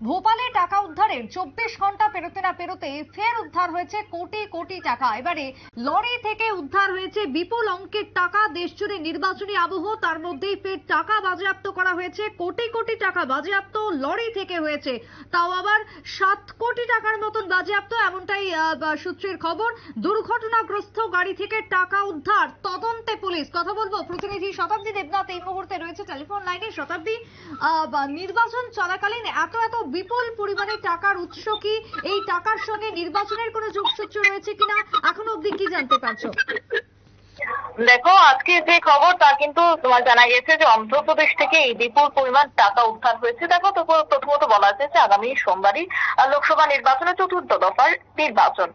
ভোপালে টাকা উদ্ধারের চব্বিশ ঘণ্টা পেরোতে না পেরোতে ফের উদ্ধার হয়েছে কোটি কোটি টাকা। এবারে লরি থেকে উদ্ধার হয়েছে বিপুল অঙ্কের টাকা। দেশজুড়ে নির্বাচনী আবহ, তার মধ্যেই ফের টাকা বাজেয়াপ্ত করা হয়েছে। কোটি কোটি টাকা বাজেয়াপ্ত লরি থেকে হয়েছে। তাও আবার সাত কোটি টাকার মতন বাজেয়াপ্ত, এমনটাই সূত্রের খবর। দুর্ঘটনাগ্রস্ত গাড়ি থেকে টাকা উদ্ধার তদন্তে পুলিশ। কথা বলব প্রতিনিধি শতাব্দী দেবনাথ। এই মুহূর্তে রয়েছে টেলিফোন লাইনে শতাব্দী। নির্বাচন চলাকালীন এত এত বিপুল পরিমাণে টাকার উৎস কি? এই টাকার সঙ্গে নির্বাচনের কোনো যোগসূত্র রয়েছে কিনা? এখনও অব্দি কি জানতে পারছ? দেখো, আজকে যে খবর, তা কিন্তু তোমার জানা গেছে যে অন্ধ্রপ্রদেশ থেকে এই বিপুল পরিমাণ টাকা উদ্ধার হয়েছে। দেখো তো প্রথমত বলা হয়েছে যে আগামী সোমবারই লোকসভা নির্বাচনে চতুর্থ দফার নির্বাচন।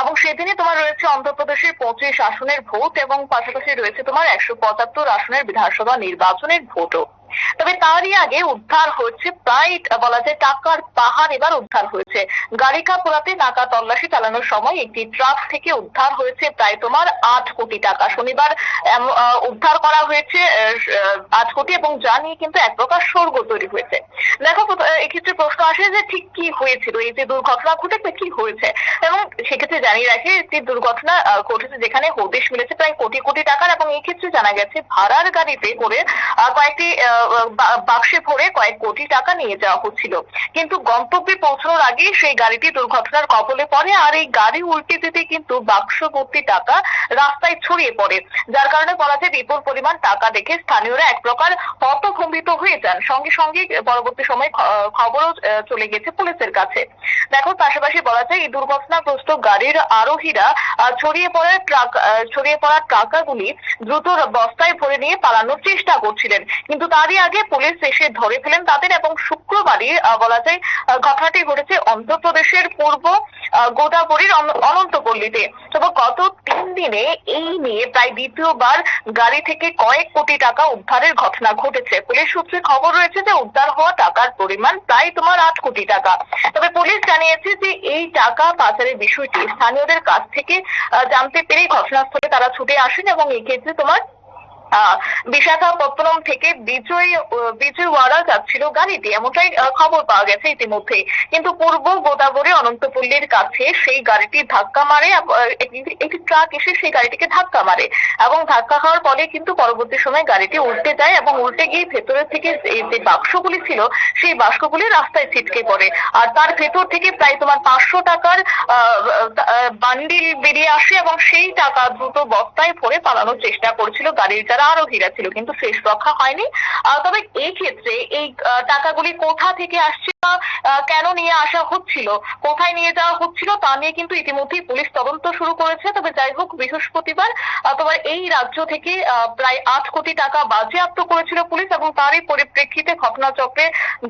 এবং সেদিনে তোমার রয়েছে অন্ধ্রপ্রদেশের পঁচিশ আসনের ভোট এবং পাশাপাশি রয়েছে তোমার একশো পঁচাত্তর আসনের বিধানসভা নির্বাচনের ভোটও। তবে তারই আগে উদ্ধার হয়েছে প্রায়, বলা যায় টাকার পাহাড় এবার উদ্ধার হয়েছে। গাড়িকাপুরাতে নাকা তল্লাশি চালানোর সময় একটি ট্রাক থেকে উদ্ধার হয়েছে প্রায় তোমার আট কোটি টাকা। শনিবার উদ্ধার করা হয়েছে আট কোটি এবং যা নিয়ে কিন্তু এক প্রকার স্বর্গ তৈরি হয়েছে। দেখো এক্ষেত্রে প্রশ্ন আসে যে ঠিক কি হয়েছিল? এই যে দুর্ঘটনা ঘটেছে, কি হয়েছে? এবং সেক্ষেত্রে জানিয়ে রাখে, একটি দুর্ঘটনা ঘটেছে যেখানে হদিশ মিলেছে প্রায় কোটি কোটি টাকার এবং এই ক্ষেত্রে জানা গেছে ভাড়ার গাড়িতে করে কয়েকটি আহ, বা- বাক্সে ভরে কয়েক কোটি টাকা নিয়ে যাওয়া হচ্ছিল। কিন্তু গন্তব্যে পৌঁছানোর আগে সেই গাড়িটি দুর্ঘটনার কবলে পড়ে আর এই গাড়ি উল্টে যেতে কিন্তু বাক্স ভর্তি টাকা রাস্তায় ছড়িয়ে পড়ে। যার কারণে বলা যায় বিপুল পরিমাণ টাকা দেখে স্থানীয়রা এক প্রকার হতভম্বিত হয়ে যান। সঙ্গে সঙ্গে পরবর্তী সময় খবরও চলে গেছে পুলিশের কাছে। দেখো, পাশাপাশি বলা যায় এই দুর্ঘটনাগ্রস্ত গাড়ির আরোহীরা ছড়িয়ে পড়া ট্রাক ছড়িয়ে পড়া টাকাগুলি দ্রুত বস্তায় ভরে নিয়ে পালানোর চেষ্টা করছিলেন। কিন্তু তারই আগে পুলিশ এসে ধরে ফেলেন তাদের এবং শুক্রবারই বলা যায় ঘটনাটি ঘটেছে অন্ধ্রপ্রদেশের পূর্ব গোদাবরীর অনন্তপল্লীতে। তবে গত তিন দিনে এই নিয়ে প্রায় দ্বিতীয়বার গাড়ি থেকে কয়েক কোটি টাকা উদ্ধারের ঘটনা ঘটেছে। পুলিশ সূত্রে খবর রয়েছে যে উদ্ধার হওয়া টাকার পরিমাণ প্রায় তোমার আট কোটি টাকা। তবে পুলিশ জানিয়েছে যে এই টাকা পাচারের বিষয়টি স্থানীয়দের কাছ থেকে জানতে পেরে ঘটনাস্থলে তারা ছুটে আসেন এবং এক্ষেত্রে তোমার বিশাখাপত্তনম থেকে বিজয় বিজয়ওয়াড়া যাচ্ছিল গাড়িটি এমনটাই খবর পাওয়া গেছে ইতিমধ্যে। কিন্তু পূর্ব গোদাবরী অনন্তপল্লীর কাছে সেই গাড়িটি ধাক্কা মারে একটি- ট্রাক এসে সেই গাড়িটিকে ধাক্কা মারে এবং ধাক্কা খাওয়ার ফলে কিন্তু পরবর্তী সময় গাড়িটি উল্টে যায় এবং উল্টে গিয়ে ভেতরের থেকে যে বাক্সগুলি ছিল, সেই বাক্সগুলি রাস্তায় ছিটকে পড়ে। আর তার ভেতর থেকে প্রায় তোমার পাঁচশো টাকার বান্ডিল বেরিয়ে আসে এবং সেই টাকা দ্রুত বস্তায় ভরে পালানোর চেষ্টা করছিল গাড়ির যারা আরোহীরা ছিল, কিন্তু শেষ রক্ষা হয়নি। তবে এই ক্ষেত্রে এই টাকাগুলি কোথা থেকে আসছে কেন নিয়ে আসা হচ্ছিল? কোথায় নিয়ে যাওয়া হচ্ছিল তা নিয়ে কিন্তু ইতিমধ্যেই পুলিশ তদন্ত শুরু করেছে। তবে যাই হোক, বৃহস্পতিবার তোমার এই রাজ্য থেকে প্রায় আট কোটি টাকা বাজেয়াপ্ত করেছিল পুলিশ এবং তারই পরিপ্রেক্ষিতে ঘটনাচক্রে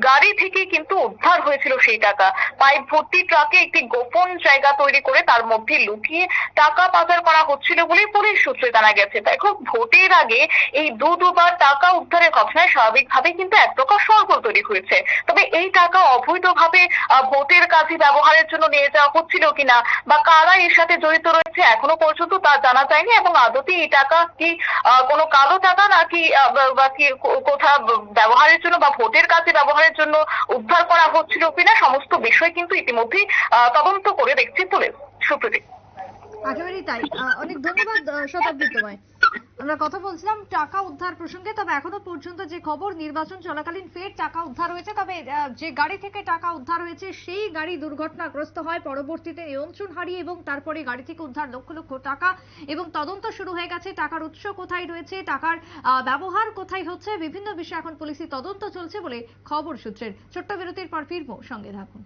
গাড়ি থেকে কিন্তু উদ্ধার হয়েছিল সেই টাকা। পাইপ ভর্তি ট্রাকে একটি গোপন জায়গা তৈরি করে তার মধ্যে লুকিয়ে টাকা পাচার করা হচ্ছিল বলে পুলিশ সূত্রে জানা গেছে। দেখো, ভোটের আগে এই দু দুবার টাকা উদ্ধারের ঘটনায় স্বাভাবিকভাবে কিন্তু এক প্রকার সরগোল তৈরি হয়েছে। তবে এই টাকা অবৈধভাবে আহ, ভোটের কাজে ব্যবহারের জন্য নিয়ে যাওয়া হচ্ছিল কিনা? বা কারা এর সাথে জড়িত রয়েছে এখনও পর্যন্ত তা জানা যায়নি এবং আদতে এই টাকা কি কোনো কালো টাকা নাকি আহ, বা- বা কি কো- কোথা ব্যবহারের জন্য বা ভোটের কাজে ব্যবহারের জন্য উদ্ধার করা হচ্ছিল কিনা সমস্ত বিষয় কিন্তু ইতিমধ্যেই তদন্ত করে দেখছে পুলিশ। সুপ্রীতি একেবারেই তাই। অনেক ধন্যবাদ শতাব্দী তোমায়। আমরা কথা বলছিলাম টাকা উদ্ধার প্রসঙ্গে, তবে এখনও পর্যন্ত যে খবর, নির্বাচন চলাকালীন ফের টাকা উদ্ধার হয়েছে, তবে যে গাড়ি থেকে টাকা উদ্ধার হয়েছে, সেই গাড়ি দুর্ঘটনাগ্রস্ত হয়। পরবর্তীতে নিয়ন্ত্রণ হারিয়ে এবং তারপরে গাড়ি থেকে উদ্ধার লক্ষ লক্ষ টাকা এবং তদন্ত শুরু হয়ে গেছে। টাকার উৎস কোথায় রয়েছে, টাকার ব্যবহার কোথায় হচ্ছে, বিভিন্ন বিষয়ে এখন পুলিশি তদন্ত চলছে বলে খবর সূত্রের। ছোট্ট বিরতির পর ফিরবো, সঙ্গে থাকুন।